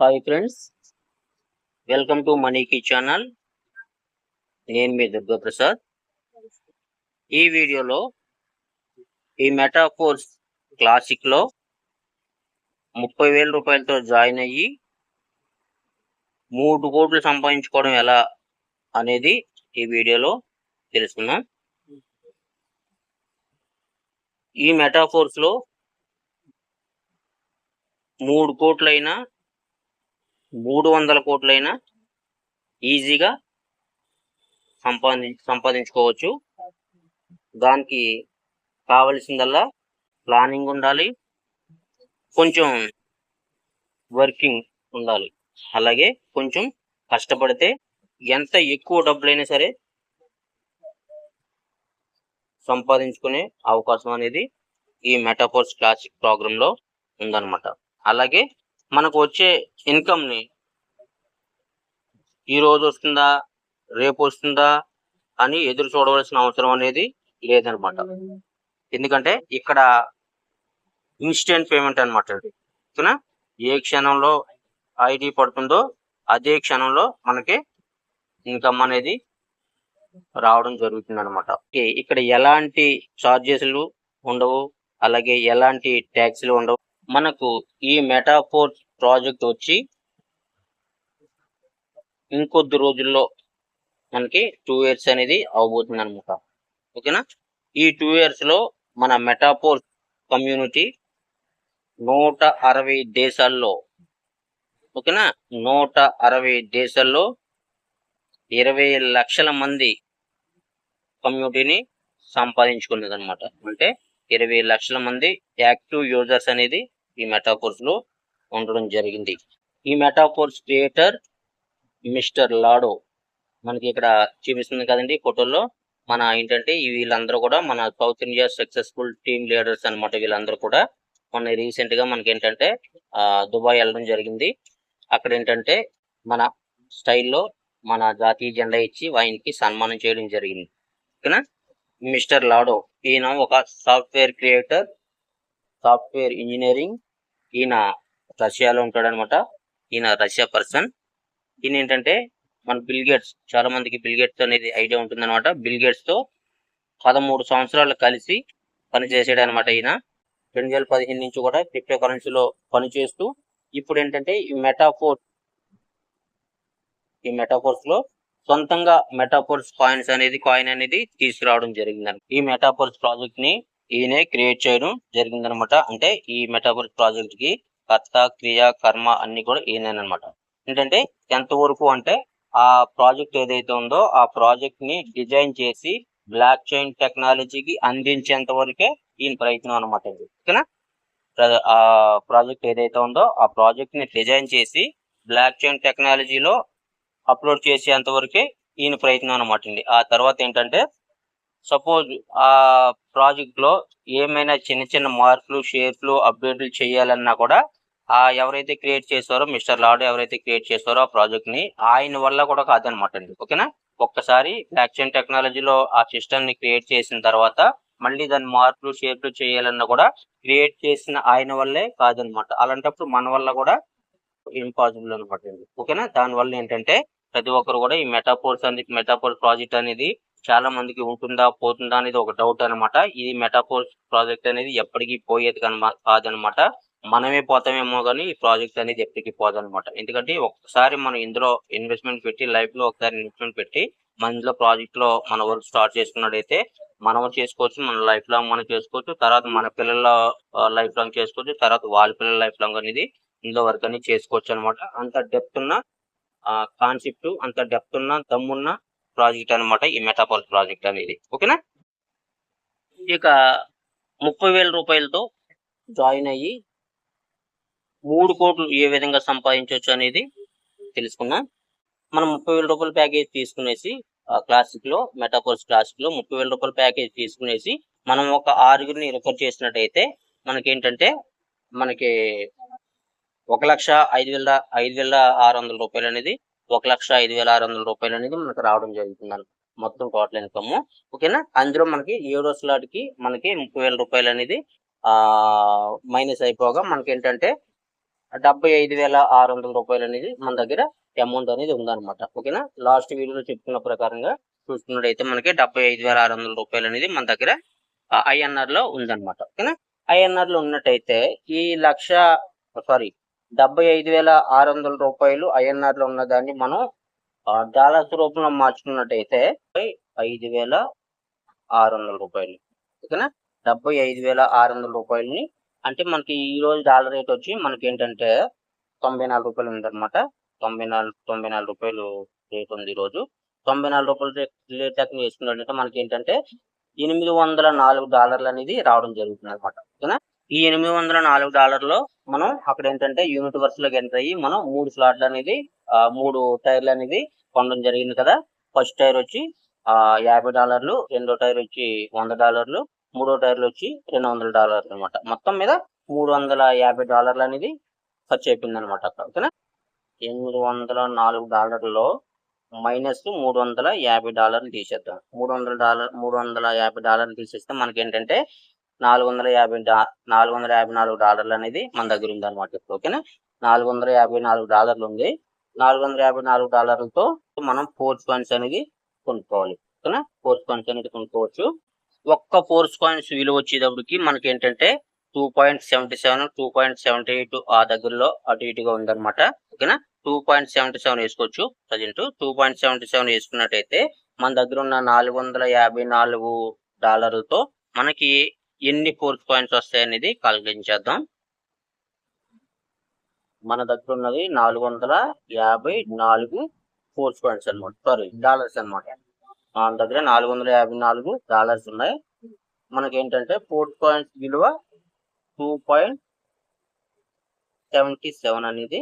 Hi friends welcome to మనీకి channel నేను మీ దుర్గా ప్రసాద్ ఈ వీడియోలో ఈ మెటాఫోర్స్ క్లాసిక్లో ముప్పై వేల రూపాయలతో జాయిన్ అయ్యి మూడు కోట్లు సంపాదించుకోవడం ఎలా అనేది ఈ వీడియోలో తెలుసుకుందాం. ఈ మెటాఫోర్స్లో మూడు కోట్లైనా మూడు వందల కోట్లైనా ఈజీగా సంపాది సంపాదించుకోవచ్చు. దానికి కావలసిందల్లా ప్లానింగ్ ఉండాలి. కొంచెం వర్కింగ్ ఉండాలి. అలాగే కొంచెం కష్టపడితే ఎంత ఎక్కువ డబ్బులైనా సరే సంపాదించుకునే అవకాశం అనేది ఈ మెటాఫోర్స్ క్లాసిక్ ప్రోగ్రాంలో ఉందన్నమాట. అలాగే మనకు వచ్చే ఇన్కమ్ని ఈ రోజు వస్తుందా రేపు వస్తుందా అని ఎదురు చూడవలసిన అవసరం అనేది లేదనమాట. ఎందుకంటే ఇక్కడ ఇన్స్టెంట్ పేమెంట్ అనమాట ఓకేనా? ఏ క్షణంలో ఐడి పడుతుందో అదే క్షణంలో మనకి ఇన్కమ్ అనేది రావడం జరుగుతుంది అనమాట ఇక్కడ ఎలాంటి చార్జెస్లు ఉండవు అలాగే ఎలాంటి ట్యాక్స్లు ఉండవు. మనకు ఈ మెటాఫోర్ ప్రాజెక్ట్ వచ్చి ఇంకొద్ది రోజుల్లో మనకి టూ ఇయర్స్ అనేది అవబోతుంది అనమాట ఓకేనా? ఈ టూ ఇయర్స్లో మన మెటాఫోర్ కమ్యూనిటీ నూట అరవై దేశాల్లో ఓకేనా? నూట అరవై దేశాల్లో ఇరవై లక్షల మంది కమ్యూనిటీని సంపాదించుకున్నది అనమాట అంటే ఇరవై లక్షల మంది యాక్టివ్ యూజర్స్ అనేది ఈ మెటాఫోర్స్లో ఉండడం జరిగింది. ఈ మెటాఫోర్స్ క్రియేటర్ మిస్టర్ లాడో మనకి ఇక్కడ చూపిస్తుంది కదండి ఫోటోలో మన ఏంటంటే వీళ్ళందరూ కూడా మన south India successful team leaders అన్నమాట వీళ్ళందరూ కూడా. మొన్న రీసెంట్గా మనకి ఏంటంటే దుబాయ్ వెళ్ళడం జరిగింది. అక్కడ ఏంటంటే మన స్టైల్లో మన జాతీయ జెండా ఇచ్చి ఆయనకి సన్మానం చేయడం జరిగింది. ఓకేనా? మిస్టర్ లాడో ఈయన ఒక సాఫ్ట్వేర్ క్రియేటర్ సాఫ్ట్వేర్ ఇంజనీరింగ్ ఈయన రష్యాలో ఉంటాడనమాట. ఈయన రష్యా పర్సన్ ఈయన ఏంటంటే మన బిల్ గేట్స్ చాలా మందికి బిల్ గేట్స్ అనేది ఐడియా ఉంటుందన్నమాట. బిల్ గేట్స్తో పదమూడు సంవత్సరాలు కలిసి పనిచేసాడు అనమాట ఈయన. రెండు వేల పదిహేను నుంచి కూడా క్రిప్టో కరెన్సీలో పనిచేస్తూ ఇప్పుడు ఏంటంటే ఈ మెటాఫోర్స్ ఈ మెటాఫోర్స్లో సొంతంగా మెటాఫోర్స్ కాయిన్స్ అనేది కాయిన్ అనేది తీసుకురావడం జరిగింది ఈ మెటాఫోర్స్ ప్రాజెక్ట్ని ఈయనే క్రియేట్ చేయడం జరిగిందనమాట. అంటే ఈ మెటాఫోర్స్ ప్రాజెక్ట్కి కర్త క్రియ కర్మ అన్ని కూడా ఈయననమాట ఏంటంటే ఎంత వరకు అంటే ఆ ప్రాజెక్ట్ ఏదైతే ఉందో ఆ ప్రాజెక్ట్ని డిజైన్ చేసి బ్లాక్ చైన్ టెక్నాలజీకి అందించేంత వరకే ఈయన ప్రయత్నం అనమాట ఇది. ఓకేనా? ఆ ప్రాజెక్ట్ ఏదైతే ఉందో ఆ ప్రాజెక్ట్ని డిజైన్ చేసి బ్లాక్ చైన్ టెక్నాలజీలో అప్లోడ్ చేసేంత వరకే ఈయన ప్రయత్నం అనమాట అండి ఆ తర్వాత ఏంటంటే సపోజ్ ఆ ప్రాజెక్ట్లో ఏమైనా చిన్న చిన్న మార్పులు షేర్లు అప్డేట్లు చేయాలన్నా కూడా ఆ ఎవరైతే క్రియేట్ చేస్తారో మిస్టర్ లాడ్ ఎవరైతే క్రియేట్ చేస్తారో ఆ ప్రాజెక్ట్ని ఆయన వల్ల కూడా కాదనమాట అండి. ఓకేనా? ఒక్కసారి యాక్షన్ టెక్నాలజీలో ఆ సిస్టమ్ని క్రియేట్ చేసిన తర్వాత మళ్ళీ దాని మార్పులు షేర్లు చేయాలన్నా కూడా క్రియేట్ చేసిన ఆయన వల్లే కాదనమాట. అలాంటప్పుడు మన వల్ల కూడా ఇంపాసిబుల్ అనమాట అండి. ఓకేనా? దాని వల్ల ఏంటంటే ప్రతి ఒక్కరు కూడా ఈ మెటాపోర్స్ అనేది మెటాపోర్ ప్రాజెక్ట్ అనేది చాలా మందికి ఉంటుందా పోతుందా అనేది ఒక డౌట్ అన్నమాట. ఇది మెటాకోర్స్ ప్రాజెక్ట్ అనేది ఎప్పటికీ పోయేది కాదనమాట మనమే పోతామేమో కానీ ఈ ప్రాజెక్ట్ అనేది ఎప్పటికీ పోదనమాట ఎందుకంటే ఒకసారి మనం ఇందులో ఇన్వెస్ట్మెంట్ పెట్టి లైఫ్లో ఒకసారి ఇన్వెస్ట్మెంట్ పెట్టి మన ఇందులో ప్రాజెక్ట్లో మన వర్క్ స్టార్ట్ చేసుకున్నట్టయితే మనం చేసుకోవచ్చు మన లైఫ్ లాంగ్ మనం చేసుకోవచ్చు. తర్వాత మన పిల్లల లైఫ్ లాంగ్ చేసుకోవచ్చు. తర్వాత వాళ్ళ పిల్లల లైఫ్ లాంగ్ అనేది ఇందులో వర్క్ అనేది చేసుకోవచ్చు అనమాట అంత డెప్త్ ఉన్న కాన్సెప్ట్ అంత డెప్త్ ఉన్న దమ్మున్న ప్రాజెక్ట్ అన్నమాట ఈ మెటాపాల్ ప్రాజెక్ట్ అనేది. ఓకేనా? ఇక ముప్పై వేల రూపాయలతో జాయిన్ అయ్యి మూడు కోట్లు ఏ విధంగా సంపాదించవచ్చు అనేది తెలుసుకున్నాం మనం ముప్పై వేల రూపాయల ప్యాకేజ్ తీసుకునేసి క్లాసిక్లో మెటాపోల్స్ క్లాసిక్లో ముప్పై వేల రూపాయల ప్యాకేజ్ తీసుకునేసి మనం ఒక ఆరుగురిని రిఫర్ చేసినట్టయితే మనకి ఏంటంటే మనకి ఒక లక్ష ఐదు వేల ఐదు వేల ఆరు వందల రూపాయలు అనేది ఒక లక్ష ఐదు వేల ఆరు వందల రూపాయలు అనేది మనకు రావడం జరుగుతుంది మొత్తం టోటల్ ఇన్కమ్. ఓకేనా? అందులో మనకి ఏడో స్లాట్కి మనకి ముప్పై వేల రూపాయలు అనేది ఆ మైనస్ అయిపోగా మనకి ఏంటంటే డెబ్బై ఐదు వేల ఆరు వందల రూపాయలు అనేది మన దగ్గర అమౌంట్ అనేది ఉందన్నమాట. ఓకేనా? లాస్ట్ వీడియోలో చెప్పుకున్న ప్రకారంగా చూసుకున్నట్టయితే మనకి డెబ్బై ఐదు వేల ఆరు వందల రూపాయలు అనేది మన దగ్గర ఐఎన్ఆర్లో ఉందన్నమాట. ఓకేనా? ఐఎన్ఆర్లో ఉన్నట్టయితే ఈ లక్ష సారీ డెబ్బై ఐదు వేల ఆరు వందల రూపాయలు ఐఎన్ఆర్లో ఉన్న దాన్ని మనం డాలర్స్ రూపంలో మార్చుకున్నట్టయితే ఐదు వేల ఆరు వందల రూపాయలు. ఓకేనా? డెబ్బై ఐదు వేల ఆరు వందల రూపాయలని అంటే మనకి ఈ రోజు డాలర్ రేట్ వచ్చి మనకి ఏంటంటే తొంభై నాలుగు రూపాయలు ఉందన్నమాట. తొంభై నాలుగు తొంభై నాలుగు రూపాయలు రేట్ ఉంది ఈ రోజు. తొంభై నాలుగు రూపాయలు రేట్ లెక్క వేసుకున్నట్లయితే మనకి ఏంటంటే ఎనిమిది వందల నాలుగు డాలర్లు అనేది రావడం జరుగుతుంది అనమాట ఓకేనా? ఈ ఎనిమిది వందల నాలుగు డాలర్లో మనం అక్కడ ఏంటంటే యూనిట్ వర్స్లోకి ఎంటర్ అయ్యి మనం మూడు స్లాట్లు అనేది మూడు టైర్లు అనేది కొనడం జరిగింది కదా. ఫస్ట్ టైర్ వచ్చి యాభై డాలర్లు రెండో టైర్ వచ్చి వంద డాలర్లు మూడో టైర్లు వచ్చి రెండు వందల డాలర్లు అనమాట మొత్తం మీద మూడు వందల యాభై డాలర్లు అనేది ఖర్చు అయిపోయింది అనమాట అక్కడ ఓకేనా? ఎనిమిది వందల నాలుగు డాలర్లో మైనస్ మూడు వందల యాభై డాలర్లు తీసేద్దాం. మూడు వందల డాలర్ మూడు వందల యాభై డాలర్లు తీసేస్తే మనకి ఏంటంటే నాలుగు వందల యాభై నాలుగు వందల యాభై నాలుగు డాలర్లు అనేది మన దగ్గర ఉంది అనమాట ఇప్పుడు ఓకేనా? నాలుగు వందల యాభై నాలుగు డాలర్లు ఉంది. నాలుగు వందల యాభై నాలుగు డాలర్లతో మనం ఫోర్స్ కాయిన్స్ అనేది కొనుక్కోవాలి ఓకేనా? ఫోర్స్ కాయిన్స్ అనేది కొనుక్కోవచ్చు. ఒక్క ఫోర్స్ కాయిన్స్ విలువ వచ్చేటప్పటికి మనకి ఏంటంటే two point seventy seven two point seventy eight ఆ దగ్గరలో అటు ఇటుగా ఉందన్నమాట ఓకేనా? టూ పాయింట్ సెవెంటీ సెవెన్ వేసుకోవచ్చు present. Two point seventy seven వేసుకున్నట్టయితే మన దగ్గర ఉన్న నాలుగు వందల యాభై నాలుగు డాలర్లతో మనకి ఎన్ని ఫోర్త్ కాయిన్స్ వస్తాయి అనేది కలిగించేద్దాం చేద్దాం. మన దగ్గర ఉన్నది నాలుగు వందల యాభై నాలుగు ఫోర్స్ కాయిన్స్ అనమాట సారీ డాలర్స్ అనమాట మన దగ్గర నాలుగు వందల యాభై నాలుగు డాలర్స్ ఉన్నాయి. మనకి ఏంటంటే ఫోర్స్ కాయిన్స్ విలువ టూ పాయింట్ సెవెంటీ సెవెన్ అనేది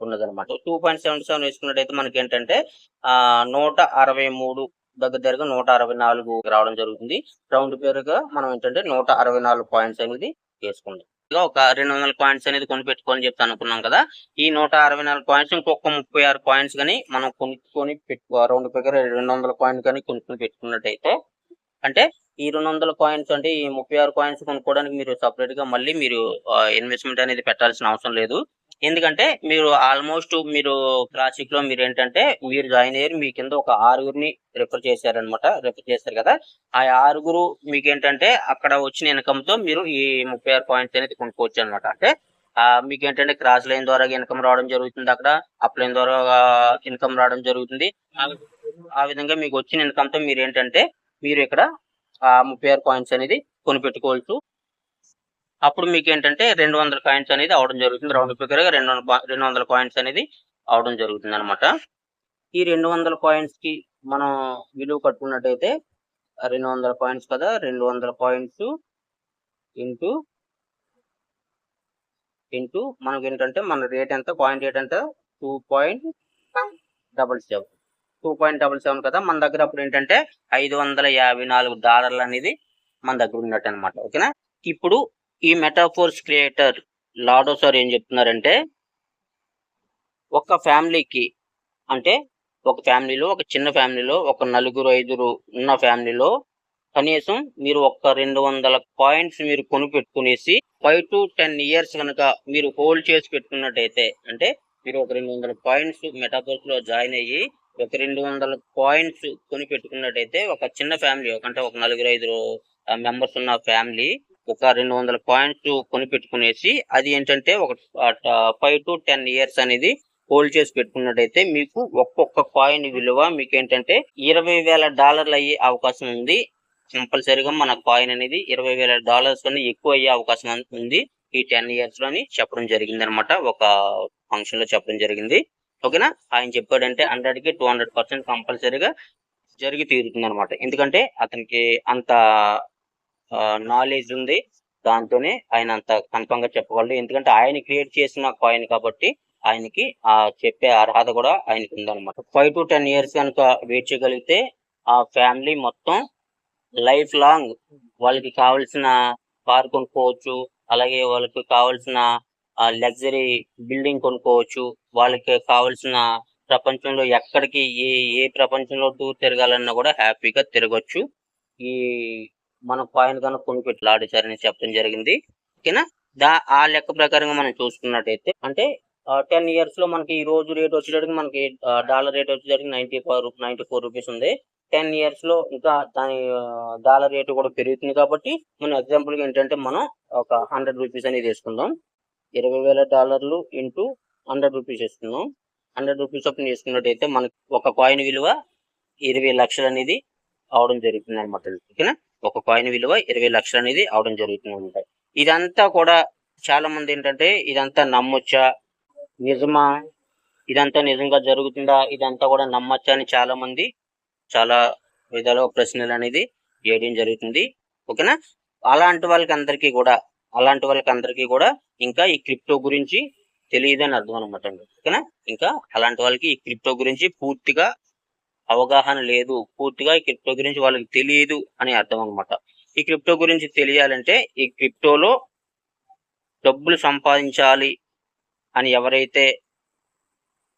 ఉన్నదన్నమాట. టూ పాయింట్ సెవెంటీ సెవెన్ వేసుకున్నట్టయితే మనకి ఏంటంటే ఆ నూట అరవై మూడు దగ్గర దగ్గర నూట అరవై నాలుగు రావడం జరుగుతుంది. రౌండ్ పేరుగా మనం ఏంటంటే నూట అరవై నాలుగు పాయింట్స్ అనేది వేసుకుందాం. ఇక ఒక రెండు వందల పాయింట్స్ అనేది కొని పెట్టుకొని చెప్తా అనుకున్నాం కదా. ఈ నూట అరవై నాలుగు పాయింట్స్ ఇంకొక ముప్పై ఆరు పాయింట్స్ కానీ మనం కొనుక్కొని పెట్టుకో రౌండ్ పేరు రెండు వందల పాయింట్ కానీ కొనుక్కొని పెట్టుకున్నట్టయితే అంటే ఈ రెండు వందల కాయిన్స్ అంటే ఈ ముప్పై ఆరు కాయిన్స్ కొనుక్కోవడానికి మీరు సపరేట్గా మళ్ళీ మీరు ఇన్వెస్ట్మెంట్ అనేది పెట్టాల్సిన అవసరం లేదు. ఎందుకంటే మీరు ఆల్మోస్ట్ మీరు క్లాసిక్లో మీరు ఏంటంటే మీరు జాయిన్ అయ్యారు మీ కింద ఒక ఆరుగురిని రిఫర్ చేశారనమాట రిఫర్ చేశారు కదా. ఆ ఆరుగురు మీకు ఏంటంటే అక్కడ వచ్చిన ఇన్కమ్తో మీరు ఈ ముప్పై ఆరు పాయింట్స్ అనేది కొనుక్కోవచ్చు అనమాట అంటే ఆ, మీకు ఏంటంటే క్రాస్ లైన్ ద్వారా ఇన్కమ్ రావడం జరుగుతుంది అక్కడ అప్ లైన్ ద్వారా ఇన్కమ్ రావడం జరుగుతుంది. ఆ- విధంగా మీకు వచ్చిన ఇన్కమ్తో మీరు ఏంటంటే మీరు ఇక్కడ ఆ ముప్పై ఆరు కాయిన్స్ అనేది కొనిపెట్టుకోవచ్చు. అప్పుడు మీకు ఏంటంటే రెండు వందల కాయిన్స్ అనేది అవడం జరుగుతుంది. రౌండ్ ఫిగర్గా రెండు వందల రెండు వందల కాయిన్స్ అనేది అవడం జరుగుతుంది అనమాట ఈ రెండు వందల కాయిన్స్కి మనం విలువ కట్టుకున్నట్టయితే రెండు వందల కాయిన్స్ కదా రెండు వందల కాయిన్స్ ఇంటూ ఇంటూ మనకి ఏంటంటే మన రేట్ ఎంత కాయిన్ రేట్ ఎంత? Two point double seven two point double seven కదా మన దగ్గర అప్పుడు ఏంటంటే ఐదు వందల యాభై నాలుగు డాలర్లు అనేది మన దగ్గర ఉన్నట్టు అనమాట ఓకేనా? ఇప్పుడు ఈ మెటాఫోర్స్ క్రియేటర్ లాడో సార్ ఏం చెప్తున్నారంటే ఒక ఫ్యామిలీకి అంటే ఒక ఫ్యామిలీలో ఒక చిన్న ఫ్యామిలీలో ఒక నలుగురు ఐదుగురు ఉన్న ఫ్యామిలీలో కనీసం మీరు ఒక రెండు వందల కాయిన్స్ మీరు కొనిపెట్టుకునేసి ఫైవ్ టు టెన్ ఇయర్స్ కనుక మీరు హోల్డ్ చేసి పెట్టుకున్నట్టయితే అంటే మీరు ఒక రెండు వందల పాయింట్స్ మెటాఫోర్స్లో జాయిన్ అయ్యి ఒక రెండు వందల పాయింట్స్ కొని పెట్టుకున్నట్టయితే ఒక చిన్న ఫ్యామిలీ అంటే ఒక నలుగురు ఐదు మెంబర్స్ ఉన్న ఫ్యామిలీ ఒక రెండు వందల పాయింట్స్ కొని పెట్టుకునేసి అది ఏంటంటే ఒక ఫైవ్ టు టెన్ ఇయర్స్ అనేది హోల్డ్ చేసి పెట్టుకున్నట్టయితే మీకు ఒక్కొక్క కాయిన్ విలువ మీకు ఏంటంటే ఇరవై వేల డాలర్లు అయ్యే అవకాశం ఉంది. కంపల్సరీగా మన కాయిన్ అనేది ఇరవై వేల డాలర్స్ కన్నా ఎక్కువ అయ్యే అవకాశం ఉంది. ఈ టెన్ ఇయర్స్లోని చెప్పడం జరిగింది అనమాట ఒక ఫంక్షన్లో చెప్పడం జరిగింది. ఓకేనా? ఆయన చెప్పాడంటే హండ్రెడ్కి టూ హండ్రెడ్ పర్సెంట్ కంపల్సరీగా జరిగి తీరుతుంది అనమాట ఎందుకంటే అతనికి అంత నాలెడ్జ్ ఉంది. దాంతోనే ఆయన అంత కన్ఫర్మ్గా చెప్పగలడు. ఎందుకంటే ఆయన క్రియేట్ చేసిన కాయిన్ కాబట్టి ఆయనకి ఆ చెప్పే అర్హత కూడా ఆయనకి ఉందన్నమాట. ఫైవ్ టు టెన్ ఇయర్స్ కనుక వెయిట్ చేయగలిగితే ఆ ఫ్యామిలీ మొత్తం లైఫ్ లాంగ్ వాళ్ళకి కావాల్సిన కార్ కొనుక్కోవచ్చు. అలాగే వాళ్ళకి కావాల్సిన లగ్జరీ బిల్డింగ్ కొనుక్కోవచ్చు. వాళ్ళకి కావాల్సిన ప్రపంచంలో ఎక్కడికి ఏ ఏ ప్రపంచంలో టూర్ తిరగాలన్నా కూడా హ్యాపీగా తిరగొచ్చు. ఈ మన కాయిన్ కనుక కొనుక్కెట్లు ఆడిచారని చెప్పడం జరిగింది. ఓకేనా? దా ఆ లెక్క ప్రకారంగా మనం చూసుకున్నట్టయితే అంటే టెన్ ఇయర్స్లో మనకి ఈ రోజు రేట్ వచ్చేటప్పటికి మనకి డాలర్ రేట్ వచ్చేటప్పటికి ninety four ninety four rupees ఉంది. టెన్ ఇయర్స్లో ఇంకా దాని డాలర్ రేటు కూడా పెరుగుతుంది కాబట్టి మన ఎగ్జాంపుల్గా ఏంటంటే మనం ఒక హండ్రెడ్ రూపీస్ అనేది తీసుకుందాం ఇరవై వేల డాలర్లు ఇంటూ హండ్రెడ్ రూపీస్ వేసుకుందాం. హండ్రెడ్ రూపీస్ చొప్పున వేసుకున్నట్టయితే మనకి ఒక కాయిన్ విలువ ఇరవై లక్షలు అనేది అవడం జరుగుతుంది అనమాట ఓకేనా? ఒక కాయిన్ విలువ ఇరవై లక్షలు అనేది అవడం జరుగుతుంది అనమాట ఇదంతా కూడా చాలా మంది ఏంటంటే ఇదంతా నమ్మొచ్చా? నిజమా? ఇదంతా నిజంగా జరుగుతుందా? ఇదంతా కూడా నమ్మొచ్చా అని చాలా మంది చాలా విధాలుగా ప్రశ్నలు అనేది చేయడం జరుగుతుంది. ఓకేనా? అలాంటి వాళ్ళకి అందరికీ కూడా అలాంటి వాళ్ళకి అందరికీ కూడా ఇంకా ఈ క్రిప్టో గురించి తెలియదు అని అర్థం అనమాట ఓకేనా? ఇంకా అలాంటి వాళ్ళకి ఈ క్రిప్టో గురించి పూర్తిగా అవగాహన లేదు. పూర్తిగా ఈ క్రిప్టో గురించి వాళ్ళకి తెలియదు అని అర్థం అనమాట ఈ క్రిప్టో గురించి తెలియాలంటే ఈ క్రిప్టోలో డబ్బులు సంపాదించాలి అని ఎవరైతే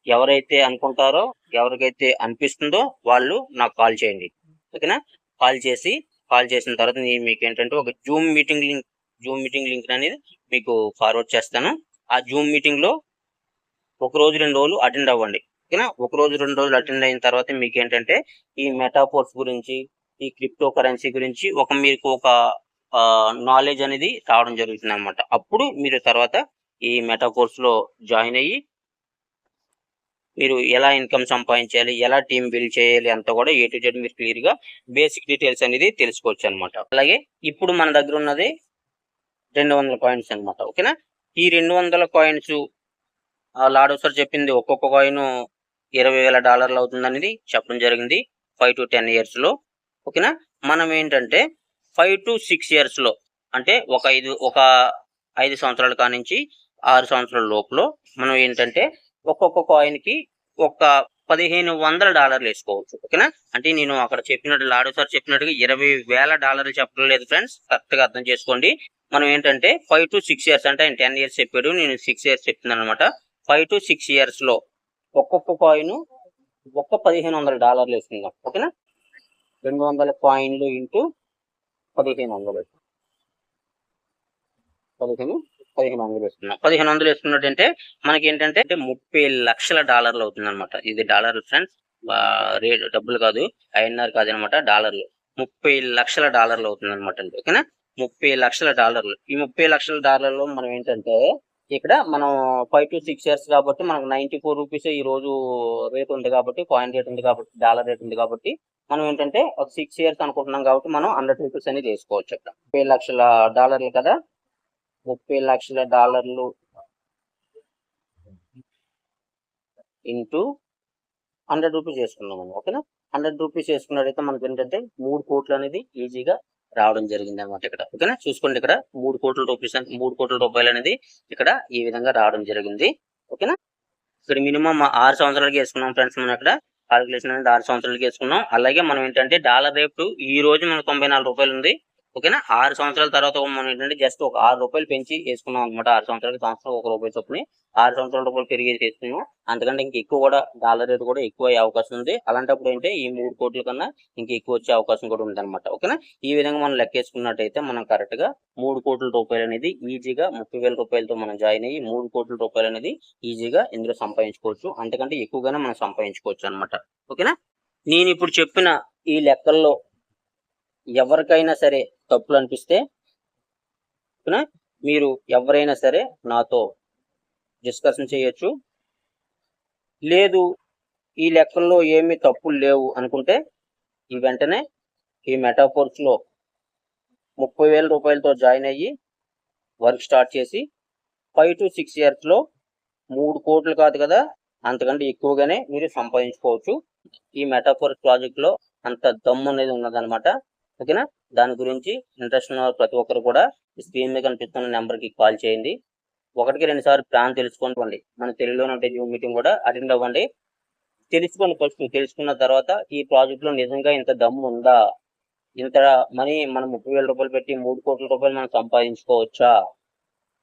ఎవరైతే అనుకుంటారో ఎవరికైతే అనిపిస్తుందో వాళ్ళు నాకు కాల్ చేయండి. ఓకేనా? కాల్ చేసి కాల్ చేసిన తర్వాత నేను మీకు ఏంటంటే ఒక Zoom meeting link Zoom meeting link అనేది మీకు ఫార్వర్డ్ చేస్తాను. ఆ జూమ్ మీటింగ్లో ఒక రోజు రెండు రోజులు అటెండ్ అవ్వండి. ఓకేనా? ఒక రోజు రెండు రోజులు అటెండ్ అయిన తర్వాత మీకు ఏంటంటే ఈ మెటాపోర్స్ గురించి ఈ క్రిప్టో కరెన్సీ గురించి ఒక మీకు ఒక నాలెడ్జ్ అనేది రావడం జరుగుతుంది అనమాట అప్పుడు మీరు తర్వాత ఈ మెటా కోర్స్లో జాయిన్ అయ్యి మీరు ఎలా ఇన్కమ్ సంపాదించాలి ఎలా టీమ్ బిల్డ్ చేయాలి అంతా కూడా ఏ టు జెడ్ మీరు క్లియర్గా బేసిక్ డీటెయిల్స్ అనేది తెలుసుకోవచ్చు అనమాట అలాగే ఇప్పుడు మన దగ్గర ఉన్నది రెండు వందల కాయిన్స్ అనమాట ఓకేనా? ఈ రెండు వందల కాయిన్స్ లాడో సార్ చెప్పింది ఒక్కొక్క కాయిన్ ఇరవై వేల డాలర్లు అవుతుందనేది చెప్పడం జరిగింది ఫైవ్ టు టెన్ ఇయర్స్లో. ఓకేనా? మనం ఏంటంటే ఫైవ్ టు సిక్స్ ఇయర్స్లో అంటే ఒక ఐదు ఒక ఐదు సంవత్సరాల కానించి ఆరు సంవత్సరాల లోపల మనం ఏంటంటే ఒక్కొక్క కాయిన్కి ఒక పదిహేను వందల డాలర్లు వేసుకోవచ్చు. ఓకేనా? అంటే నేను అక్కడ చెప్పినట్టు లాడో సార్ చెప్పినట్టుగా ఇరవై వేల డాలర్లు చెప్పడం లేదు ఫ్రెండ్స్. కరెక్ట్గా అర్థం చేసుకోండి. మనం ఏంటంటే ఫైవ్ టు సిక్స్ ఇయర్స్ అంటే ఆయన టెన్ ఇయర్స్ చెప్పాడు నేను సిక్స్ ఇయర్స్ చెప్తున్నాను అనమాట ఫైవ్ టు సిక్స్ ఇయర్స్లో ఒక్కొక్క కాయిన్ ఒక్క పదిహేను వందల డాలర్లు వేసుకుందాం. ఓకేనా? రెండు వందల కాయిన్లు ఇంటూ పదిహేను వందలు పదిహేను పదిహేను వందలు వేసుకున్నాం పదిహేను వందలు వేసుకున్నట్టంటే మనకి ఏంటంటే ముప్పై లక్షల డాలర్లు అవుతుంది అనమాట ఇది డాలర్ ఫ్రెండ్స్ రేట్ డబ్బులు కాదు ఐఎన్ఆర్ కాదు అనమాట డాలర్లు. ముప్పై లక్షల డాలర్లు అవుతుంది అనమాట అండి. ఓకేనా? ముప్పై లక్షల డాలర్లు. ఈ ముప్పై లక్షల డాలర్లు మనం ఏంటంటే ఇక్కడ మనం ఫైవ్ టు సిక్స్ ఇయర్స్ కాబట్టి మనకు నైన్టీ ఫోర్ రూపీస్ ఈ రోజు రేట్ ఉంది కాబట్టి కాయిన్ రేట్ ఉంది కాబట్టి డాలర్ రేట్ ఉంది కాబట్టి మనం ఏంటంటే ఒక సిక్స్ ఇయర్స్ అనుకుంటున్నాం కాబట్టి మనం హండ్రెడ్ రూపీస్ అనేది వేసుకోవచ్చు ఇక్కడ. ముప్పై లక్షల డాలర్లు కదా? ముప్పై లక్షల డాలర్లు ఇంటూ హండ్రెడ్ రూపీస్ వేసుకున్నాం మనం ఓకేనా? హండ్రెడ్ రూపీస్ వేసుకున్నట్టయితే మనకి ఏంటంటే మూడు కోట్లు అనేది ఈజీగా రావడం జరిగింది అనమాట ఇక్కడ. ఓకేనా? చూసుకోండి ఇక్కడ. మూడు కోట్ల రూపీస్ అని- మూడు కోట్ల రూపాయలు అనేది ఇక్కడ ఈ విధంగా రావడం జరిగింది. ఓకేనా? ఇక్కడ మినిమం ఆరు సంవత్సరాలకి వేసుకున్నాం ఫ్రెండ్స్ మనం ఇక్కడ. కాలిక్యులేషన్ అనేది ఆరు సంవత్సరాలకి వేసుకున్నాం. అలాగే మనం ఏంటంటే డాలర్ రేపు ఈ రోజు మనకు తొంభై నాలుగు రూపాయలు ఉంది. ఓకేనా? ఆరు సంవత్సరాల తర్వాత మనం ఏంటంటే జస్ట్ ఒక ఆరు రూపాయలు పెంచి వేసుకున్నాం అనమాట ఆరు సంవత్సరాలకి సంవత్సరం ఒక రూపాయి చొప్పున. ఆరు సంవత్సరాల రూపాయలు పెరిగేసి వేసుకున్నాము. అంతకంటే ఇంక ఎక్కువ కూడా డాలర్ రేటు కూడా ఎక్కువ అయ్యే అవకాశం ఉంది. అలాంటప్పుడు ఏంటంటే ఈ మూడు కోట్ల కన్నా ఇంక ఎక్కువ వచ్చే అవకాశం కూడా ఉంది అనమాట ఓకేనా? ఈ విధంగా మనం లెక్కేసుకున్నట్టయితే మనం కరెక్ట్గా మూడు కోట్ల రూపాయలు అనేది ఈజీగా ముప్పై వేల రూపాయలతో మనం జాయిన్ అయ్యి మూడు కోట్ల రూపాయలు అనేది ఈజీగా ఇందులో సంపాదించుకోవచ్చు. అంతకంటే ఎక్కువగానే మనం సంపాదించుకోవచ్చు అనమాట ఓకేనా? నేను ఇప్పుడు చెప్పిన ఈ లెక్కల్లో ఎవరికైనా సరే తప్పులు అనిపిస్తే మీరు ఎవరైనా సరే నాతో డిస్కషన్ చేయొచ్చు. లేదు ఈ లెక్కల్లో ఏమీ తప్పులు లేవు అనుకుంటే ఈ వెంటనే ఈ మెటాఫోర్స్లో ముప్పై వేల రూపాయలతో జాయిన్ అయ్యి వర్క్ స్టార్ట్ చేసి ఫైవ్ టు సిక్స్ ఇయర్స్లో మూడు కోట్లు కాదు కదా అంతకంటే ఎక్కువగానే మీరు సంపాదించుకోవచ్చు. ఈ మెటాఫోర్ ప్రాజెక్ట్లో అంత దమ్ము అనేది ఉన్నదనమాట ఓకేనా? దాని గురించి ఇంట్రెస్ట్ ఉన్న ప్రతి ఒక్కరు కూడా స్క్రీన్ మీద కనిపిస్తున్న నెంబర్కి కాల్ చేయండి. ఒకటికి రెండు సార్లు ప్లాన్ తెలుసుకోండి. మన తెలుగులోనే ఉంటే జూమ్ మీటింగ్ కూడా అటెండ్ అవ్వండి. తెలుసుకోండి ఫస్ట్ తెలుసుకున్న తర్వాత ఈ ప్రాజెక్ట్లో నిజంగా ఇంత దమ్ము ఉందా? ఇంత మనీ మనం ముప్పై వేల రూపాయలు పెట్టి మూడు కోట్ల రూపాయలు మనం సంపాదించుకోవచ్చా?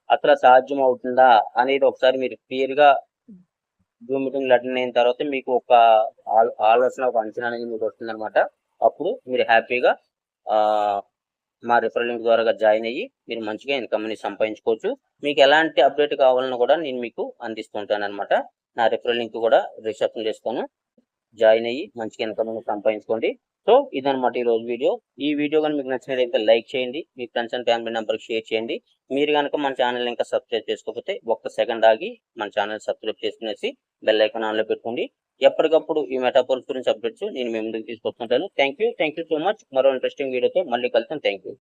అసలు సాధ్యం అవుతుందా? అనేది ఒకసారి మీరు క్లియర్గా జూమ్ మీటింగ్ అటెండ్ అయిన తర్వాత మీకు ఒక ఆలోచన ఒక అంచనా అనేది మీకు వస్తుంది అప్పుడు మీరు హ్యాపీగా మా రిఫరల్ లింక్ ద్వారా జాయిన్ అయ్యి మీరు మంచిగా ఇన్కమ్ని సంపాదించుకోవచ్చు. మీకు ఎలాంటి అప్డేట్ కావాలన్నా కూడా నేను మీకు అందిస్తుంటాను అనమాట నా రిఫరల్ లింక్ కూడా రిసెప్షన్ చేసుకోను జాయిన్ అయ్యి మంచిగా ఇన్కమ్ని సంపాదించుకోండి. సో ఇదనమాట ఈ రోజు వీడియో. ఈ వీడియో కానీ మీకు నచ్చినట్లయితే లైక్ చేయండి. మీ ఫ్రెండ్స్ అండ్ ఫ్యామిలీ నెంబర్కి షేర్ చేయండి. మీరు కనుక మన ఛానల్ ఇంకా సబ్స్క్రైబ్ చేసుకోకపోతే ఒక్క సెకండ్ ఆగి మన ఛానల్ సబ్స్క్రైబ్ చేసుకునేసి బెల్ ఐకాన్ ఆన్లో పెట్టుకోండి. ఎప్పటికప్పుడు ఈ మెటాపోల్స్ గురించి అప్డేట్స్ నేను మీ ముందుకు తీసుకొస్తుంటాను. Thank you thank you so much మరో ఇంట్రెస్టింగ్ వీడియోతో మళ్ళీ కలుస్తాను థ్యాంక్ యూ